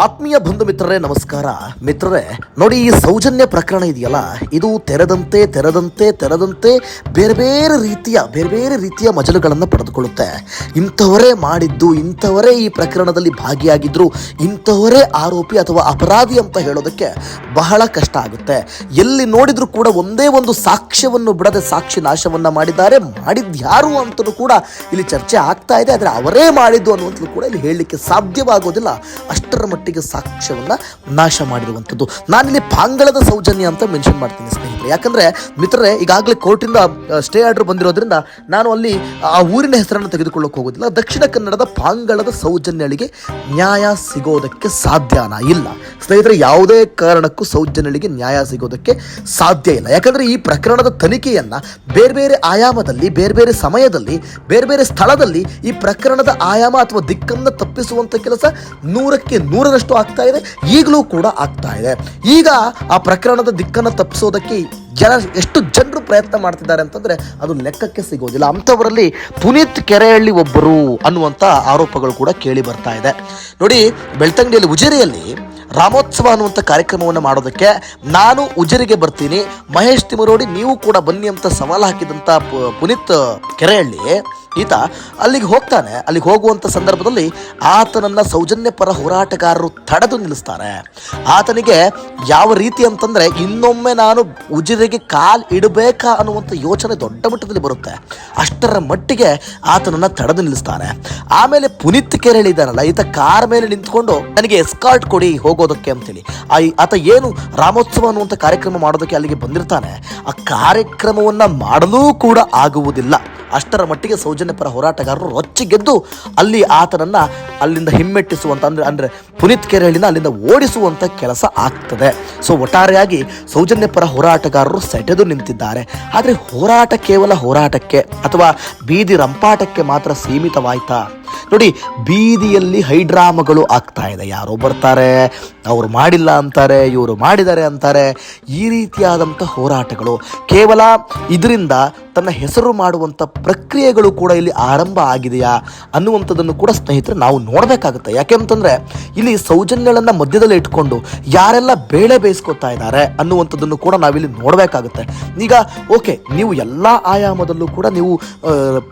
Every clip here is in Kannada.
ಆತ್ಮೀಯ ಬಂಧು ಮಿತ್ರರೇ, ನಮಸ್ಕಾರ. ಮಿತ್ರರೇ, ನೋಡಿ ಈ ಸೌಜನ್ಯ ಪ್ರಕರಣ ಇದೆಯಲ್ಲ? ಇದು ತೆರೆದಂತೆ ತೆರೆದಂತೆ ತೆರೆದಂತೆ ಬೇರೆ ಬೇರೆ ರೀತಿಯ, ಬೇರೆ ಬೇರೆ ರೀತಿಯ ಮಜಲುಗಳನ್ನು ಪಡೆದುಕೊಳ್ಳುತ್ತೆ. ಇಂಥವರೇ ಮಾಡಿದ್ದು, ಇಂಥವರೇ ಈ ಪ್ರಕರಣದಲ್ಲಿ ಭಾಗಿಯಾಗಿದ್ರು, ಇಂಥವರೇ ಆರೋಪಿ ಅಥವಾ ಅಪರಾಧಿ ಅಂತ ಹೇಳೋದಕ್ಕೆ ಬಹಳ ಕಷ್ಟ ಆಗುತ್ತೆ. ಎಲ್ಲಿ ನೋಡಿದರೂ ಕೂಡ ಒಂದೇ ಒಂದು ಸಾಕ್ಷ್ಯವನ್ನು ಬಿಡದೆ ಸಾಕ್ಷಿ ನಾಶವನ್ನು ಮಾಡಿದ್ದಾರೆ ಮಾಡಿದ್ಯಾರು ಅಂತಲೂ ಕೂಡ ಇಲ್ಲಿ ಚರ್ಚೆ ಆಗ್ತಾ ಇದೆ, ಆದರೆ ಅವರೇ ಮಾಡಿದ್ದು ಅನ್ನುವಂಥದ್ದು ಕೂಡ ಇಲ್ಲಿ ಹೇಳಲಿಕ್ಕೆ ಸಾಧ್ಯವಾಗೋದಿಲ್ಲ. ಅಷ್ಟರ ಮಟ್ಟಿಗೆ ಸಾಕ್ಷ್ಯವನ್ನ ನಾಶ ಮಾಡಿರುವಂಥದ್ದು. ನಾನಿಲ್ಲಿ ಪಾಂಗಳದ ಸೌಜನ್ಯ ಅಂತ ಮೆನ್ಷನ್ ಮಾಡ್ತೀನಿ ಸ್ನೇಹಿತರೆ. ಯಾಕಂದ್ರೆ ಮಿತ್ರರೇ, ಈಗಾಗಲೇ ಕೋರ್ಟಿಂದ ಸ್ಟೇ ಆರ್ಡರ್ ಬಂದಿರೋದ್ರಿಂದ ನಾನು ಅಲ್ಲಿ ಆ ಊರಿನ ಹೆಸರನ್ನು ತೆಗೆದುಕೊಳ್ಳೋಕೆ ಹೋಗೋದಿಲ್ಲ. ದಕ್ಷಿಣ ಕನ್ನಡದ ಪಾಂಗಳದ ಸೌಜನ್ಯಳಿಗೆ ನ್ಯಾಯ ಸಿಗೋದಕ್ಕೆ ಸಾಧ್ಯನಾ ಇಲ್ಲ. ಸ್ನೇಹಿತರೆ, ಯಾವುದೇ ಕಾರಣಕ್ಕೂ ಸೌಜನ್ಯಳಿಗೆ ನ್ಯಾಯ ಸಿಗೋದಕ್ಕೆ ಸಾಧ್ಯ ಇಲ್ಲ. ಯಾಕಂದ್ರೆ ಈ ಪ್ರಕರಣದ ತನಿಖೆಯನ್ನು ಬೇರೆ ಬೇರೆ ಆಯಾಮದಲ್ಲಿ, ಬೇರೆ ಬೇರೆ ಸಮಯದಲ್ಲಿ, ಬೇರೆ ಬೇರೆ ಸ್ಥಳದಲ್ಲಿ ಈ ಪ್ರಕರಣದ ಆಯಾಮ ಅಥವಾ ದಿಕ್ಕನ್ನು ತಪ್ಪಿಸುವಂತ ಕೆಲಸ ನೂರಕ್ಕೆ ನೂರರಷ್ಟು ಆಗ್ತಾ ಇದೆ. ಈಗಲೂ ಕೂಡ ಆಗ್ತಾ ಇದೆ. ಈಗ ಆ ಪ್ರಕರಣದ ದಿಕ್ಕನ್ನು ತಪ್ಪಿಸೋದಕ್ಕೆ ಜನ ಎಷ್ಟು ಜನರು ಪ್ರಯತ್ನ ಮಾಡ್ತಿದ್ದಾರೆ ಅಂತಂದರೆ ಅದು ಲೆಕ್ಕಕ್ಕೆ ಸಿಗೋದಿಲ್ಲ. ಅಂಥವರಲ್ಲಿ ಪುನೀತ್ ಕೆರೆಹಳ್ಳಿ ಒಬ್ಬರು ಅನ್ನುವಂಥ ಆರೋಪಗಳು ಕೂಡ ಕೇಳಿ ಬರ್ತಾ ಇದೆ. ನೋಡಿ, ಬೆಳ್ತಂಗಡಿಯಲ್ಲಿ ಉಜಿರೆಯಲ್ಲಿ ರಾಮೋತ್ಸವ ಅನ್ನುವಂಥ ಕಾರ್ಯಕ್ರಮವನ್ನು ಮಾಡೋದಕ್ಕೆ ನಾನು ಉಜಿರೆಗೆ ಬರ್ತೀನಿ, ಮಹೇಶ್ ತಿಮರೋಡಿ ನೀವು ಕೂಡ ಬನ್ನಿ ಅಂತ ಸವಾಲು ಹಾಕಿದಂಥ ಪುನೀತ್ ಕೆರೆಹಳ್ಳಿ ಈತ ಅಲ್ಲಿಗೆ ಹೋಗ್ತಾನೆ. ಅಲ್ಲಿಗೆ ಹೋಗುವಂಥ ಸಂದರ್ಭದಲ್ಲಿ ಆತನನ್ನ ಸೌಜನ್ಯ ಪರ ಹೋರಾಟಗಾರರು ತಡೆದು ನಿಲ್ಲಿಸ್ತಾರೆ. ಆತನಿಗೆ ಯಾವ ರೀತಿ ಅಂತಂದ್ರೆ ಇನ್ನೊಮ್ಮೆ ನಾನು ಉಜಿರೆಗೆ ಕಾಲ್ ಇಡಬೇಕಾ ಅನ್ನುವಂಥ ಯೋಚನೆ ದೊಡ್ಡ ಮಟ್ಟದಲ್ಲಿ ಬರುತ್ತೆ. ಅಷ್ಟರ ಮಟ್ಟಿಗೆ ಆತನನ್ನ ತಡೆದು ನಿಲ್ಲಿಸ್ತಾನೆ. ಆಮೇಲೆ ಪುನೀತ್ ಕೇರ್ ಹೇಳಿದಾನಲ್ಲ ಈತ ಕಾರ್ ಮೇಲೆ ನಿಂತ್ಕೊಂಡು ನನಗೆ ಎಸ್ಕಾರ್ಟ್ ಕೊಡಿ ಹೋಗೋದಕ್ಕೆ ಅಂತೇಳಿ. ಆತ ಏನು ರಾಮೋತ್ಸವ ಅನ್ನುವಂಥ ಕಾರ್ಯಕ್ರಮ ಮಾಡೋದಕ್ಕೆ ಅಲ್ಲಿಗೆ ಬಂದಿರ್ತಾನೆ. ಆ ಕಾರ್ಯಕ್ರಮವನ್ನ ಮಾಡಲೂ ಕೂಡ ಆಗುವುದಿಲ್ಲ. ಅಷ್ಟರ ಮಟ್ಟಿಗೆ ಸೌಜನ್ಯ ಪರ ಹೋರಾಟಗಾರರು ರೊಚ್ಚಿಗೆದ್ದು ಅಲ್ಲಿ ಆತನನ್ನು ಅಲ್ಲಿಂದ ಹಿಮ್ಮೆಟ್ಟಿಸುವಂಥ ಅಂದರೆ ಅಂದರೆ ಪುನೀತ್ ಕೆರೆಹಳ್ಳಿನ ಅಲ್ಲಿಂದ ಓಡಿಸುವಂಥ ಕೆಲಸ ಆಗ್ತದೆ. ಸೊ ಒಟ್ಟಾರೆಯಾಗಿ ಸೌಜನ್ಯ ಪರ ಹೋರಾಟಗಾರರು ಸೆಟೆದು ನಿಂತಿದ್ದಾರೆ. ಆದರೆ ಹೋರಾಟ ಕೇವಲ ಹೋರಾಟಕ್ಕೆ ಅಥವಾ ಬೀದಿ ರಂಪಾಟಕ್ಕೆ ಮಾತ್ರ ಸೀಮಿತವಾಯ್ತಾ? ನೋಡಿ, ಬೀದಿಯಲ್ಲಿ ಹೈಡ್ರಾಮಗಳು ಆಗ್ತಾ ಇದೆ. ಯಾರೋ ಬರ್ತಾರೆ, ಅವರು ಮಾಡಿಲ್ಲ ಅಂತಾರೆ, ಇವರು ಮಾಡಿದ್ದಾರೆ ಅಂತಾರೆ. ಈ ರೀತಿಯಾದಂಥ ಹೋರಾಟಗಳು ಕೇವಲ ಇದರಿಂದ ತನ್ನ ಹೆಸರು ಮಾಡುವಂಥ ಪ್ರಕ್ರಿಯೆಗಳು ಕೂಡ ಇಲ್ಲಿ ಆರಂಭ ಆಗಿದೆಯಾ ಅನ್ನುವಂಥದ್ದನ್ನು ಕೂಡ ಸ್ನೇಹಿತರೆ ನಾವು ನೋಡಬೇಕಾಗುತ್ತೆ. ಯಾಕೆ ಅಂತಂದರೆ ಇಲ್ಲಿ ಸೌಜನ್ಯಗಳನ್ನು ಮಧ್ಯದಲ್ಲಿ ಇಟ್ಕೊಂಡು ಯಾರೆಲ್ಲ ಬೇಳೆ ಬೇಯಿಸ್ಕೊತಾ ಇದ್ದಾರೆ ಅನ್ನುವಂಥದ್ದನ್ನು ಕೂಡ ನಾವಿಲ್ಲಿ ನೋಡಬೇಕಾಗುತ್ತೆ. ಈಗ ಓಕೆ, ನೀವು ಎಲ್ಲ ಆಯಾಮದಲ್ಲೂ ಕೂಡ ನೀವು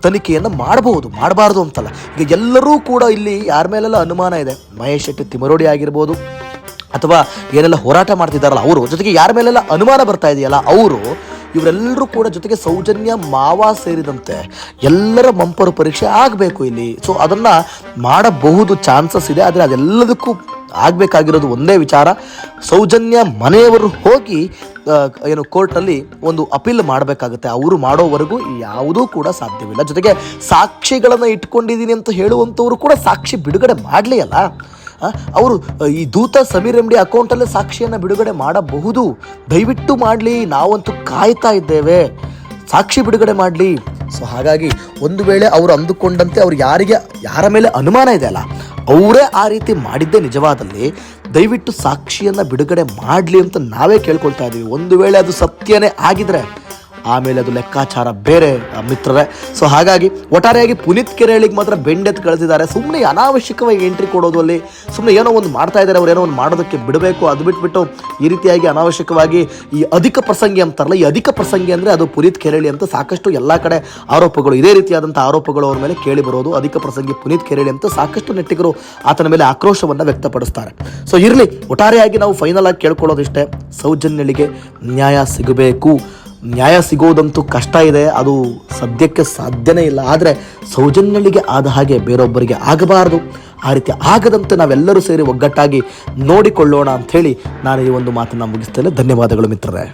ತನಿಖೆಯನ್ನು ಮಾಡಬಹುದು, ಮಾಡಬಾರ್ದು ಅಂತಲ್ಲ. ಈಗ ಎಲ್ಲರೂ ಕೂಡ ಇಲ್ಲಿ ಯಾರ ಮೇಲೆಲ್ಲ ಅನುಮಾನ ಇದೆ? ಮಹೇಶ್ ಶೆಟ್ಟಿ ತಿಮರೋಡಿ ಆಗಿರ್ಬೋದು, ಅಥವಾ ಏನೆಲ್ಲ ಹೋರಾಟ ಮಾಡ್ತಿದ್ದಾರಲ್ಲ, ಅವರು ಜೊತೆಗೆ ಯಾರ ಮೇಲೆಲ್ಲ ಅನುಮಾನ ಬರ್ತಾ ಇದೆಯಲ್ಲ, ಅವರು ಇವರೆಲ್ಲರೂ ಕೂಡ ಜೊತೆಗೆ ಸೌಜನ್ಯ, ಮಾವ ಸೇರಿದಂತೆ ಎಲ್ಲರ ಮಂಪರು ಪರೀಕ್ಷೆ ಆಗಬೇಕು ಇಲ್ಲಿ. ಸೊ ಅದನ್ನ ಮಾಡಬಹುದು ಚಾನ್ಸಸ್ ಇದೆ. ಆದರೆ ಅದೆಲ್ಲದಕ್ಕೂ ಆಗಬೇಕಾಗಿರೋದು ಒಂದೇ ವಿಚಾರ. ಸೌಜನ್ಯ ಮನೆಯವರು ಹೋಗಿ ಏನು ಕೋರ್ಟಲ್ಲಿ ಒಂದು ಅಪೀಲ್ ಮಾಡಬೇಕಾಗುತ್ತೆ. ಅವರು ಮಾಡೋವರೆಗೂ ಯಾವುದೂ ಕೂಡ ಸಾಧ್ಯವಿಲ್ಲ. ಜೊತೆಗೆ ಸಾಕ್ಷಿಗಳನ್ನು ಇಟ್ಕೊಂಡಿದ್ದೀನಿ ಅಂತ ಹೇಳುವಂಥವ್ರು ಕೂಡ ಸಾಕ್ಷಿ ಬಿಡುಗಡೆ ಮಾಡಲಿ ಅಲ್ಲ ಅವರು ಈ ದೂತ ಸಮೀರ್ ಎಂ ಡಿ ಅಕೌಂಟಲ್ಲೇ ಸಾಕ್ಷಿಯನ್ನು ಬಿಡುಗಡೆ ಮಾಡಬಹುದು. ದಯವಿಟ್ಟು ಮಾಡಲಿ, ನಾವಂತೂ ಕಾಯ್ತಾ ಇದ್ದೇವೆ. ಸಾಕ್ಷಿ ಬಿಡುಗಡೆ ಮಾಡಲಿ. ಸೊ ಹಾಗಾಗಿ ಒಂದು ವೇಳೆ ಅವರು ಅಂದುಕೊಂಡಂತೆ ಅವ್ರು ಯಾರಿಗೆ, ಯಾರ ಮೇಲೆ ಅನುಮಾನ ಇದೆ ಅಲ್ಲ, ಅವರೇ ಆ ರೀತಿ ಮಾಡಿದ್ದೇ ನಿಜವಾದಲ್ಲಿ ದಯವಿಟ್ಟು ಸಾಕ್ಷಿಯನ್ನು ಬಿಡುಗಡೆ ಮಾಡಲಿ ಅಂತ ನಾವೇ ಕೇಳ್ಕೊಳ್ತಾ ಇದ್ದೀವಿ ಒಂದು ವೇಳೆ ಅದು ಸತ್ಯನೇ ಆಗಿದ್ರೆ ಆಮೇಲೆ ಅದು ಲೆಕ್ಕಾಚಾರ ಬೇರೆ ಮಿತ್ರರೇ. ಸೊ ಹಾಗಾಗಿ ಒಟ್ಟಾರೆಯಾಗಿ ಪುನೀತ್ ಕೆರೆಳಿಗೆ ಮಾತ್ರ ಬೆಂಡೆತ್ ಕಳಿಸಿದ್ದಾರೆ. ಸುಮ್ಮನೆ ಅನಾವಶ್ಯಕವಾಗಿ ಎಂಟ್ರಿ ಕೊಡೋದು ಅಲ್ಲಿ ಸುಮ್ಮನೆ ಏನೋ ಒಂದು ಮಾಡ್ತಾ ಇದ್ದಾರೆ ಅವ್ರು, ಏನೋ ಒಂದು ಮಾಡೋದಕ್ಕೆ ಬಿಡಬೇಕು, ಅದು ಬಿಟ್ಬಿಟ್ಟು ಈ ರೀತಿಯಾಗಿ ಅನಾವಶ್ಯಕವಾಗಿ ಈ ಅಧಿಕ ಪ್ರಸಂಗಿ ಅಂತಾರಲ್ಲ ಈ ಅಧಿಕ ಪ್ರಸಂಗಿ ಅಂದರೆ ಅದು ಪುನೀತ್ ಕೆರೆಳಿ ಅಂತ ಸಾಕಷ್ಟು ಎಲ್ಲ ಕಡೆ ಆರೋಪಗಳು, ಇದೇ ರೀತಿಯಾದಂಥ ಆರೋಪಗಳು ಅವ್ರ ಮೇಲೆ ಕೇಳಿ ಬರೋದು, ಅಧಿಕ ಪ್ರಸಂಗಿ ಪುನೀತ್ ಕೆರೆಳಿ ಅಂತ ಸಾಕಷ್ಟು ನೆಟ್ಟಿಗರು ಆತನ ಮೇಲೆ ಆಕ್ರೋಶವನ್ನು ವ್ಯಕ್ತಪಡಿಸ್ತಾರೆ. ಸೊ ಇರಲಿ, ಒಟ್ಟಾರೆಯಾಗಿ ನಾವು ಫೈನಲ್ ಆಗಿ ಕೇಳ್ಕೊಳ್ಳೋದಿಷ್ಟೇ. ಸೌಜನ್ಯಳಿಗೆ ನ್ಯಾಯ ಸಿಗಬೇಕು. ನ್ಯಾಯ ಸಿಗೋದಂತೂ ಕಷ್ಟ ಇದೆ, ಅದು ಸದ್ಯಕ್ಕೆ ಸಾಧ್ಯನೇ ಇಲ್ಲ. ಆದರೆ ಸೌಜನ್ಯಳಿಗೆ ಆದ ಹಾಗೆ ಬೇರೊಬ್ಬರಿಗೆ ಆಗಬಾರದು. ಆ ರೀತಿ ಆಗದಂತೆ ನಾವೆಲ್ಲರೂ ಸೇರಿ ಒಗ್ಗಟ್ಟಾಗಿ ನೋಡಿಕೊಳ್ಳೋಣ ಅಂಥೇಳಿ ನಾನು ಈ ಒಂದು ಮಾತನ್ನು ಮುಗಿಸ್ತೇನೆ. ಧನ್ಯವಾದಗಳು ಮಿತ್ರರೇ.